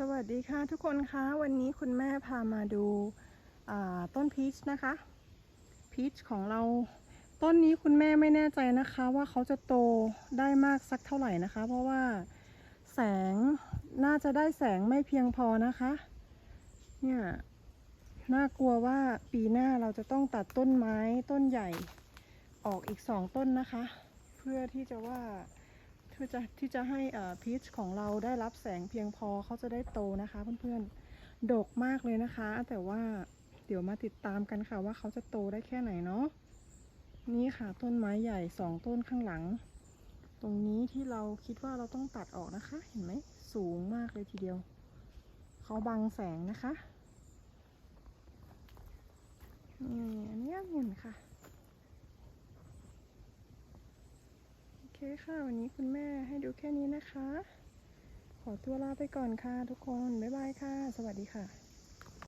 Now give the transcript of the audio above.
สวัสดีค่ะทุกคนคะวันนี้คุณแม่พามาดูาต้นพีชนะคะพีชของเราต้นนี้คุณแม่ไม่แน่ใจนะคะว่าเขาจะโตได้มากสักเท่าไหร่นะคะ เพราะว่าแสงน่าจะได้แสงไม่เพียงพอนะคะเนี่ยน่ากลัวว่าปีหน้าเราจะต้องตัดต้นไม้ต้นใหญ่ออกอีกสองต้นนะคะ เพื่อที่จะว่า เพื่อจะที่จะให้พีชของเราได้รับแสงเพียงพอเขาจะได้โตนะคะเพื่อนๆดกมากเลยนะคะ แต่ว่าเดี๋ยวมาติดตามกันค่ะว่าเขาจะโตได้แค่ไหนเนาะนี่ค่ะต้นไม้ใหญ่สองต้นข้างหลัง ตรงนี้ที่เราคิดว่าเราต้องตัดออกนะคะ เห็นไหมสูงมากเลยทีเดียว เขาบังแสงนะคะนี่อันนี้องุ่นค่ะ โอ เคค่ะ วันนี้คุณแม่ให้ดูแค่นี้นะคะ ขอตัวลาไปก่อนค่ะทุกคน บ๊ายบายค่ะ สวัสดีค่ะ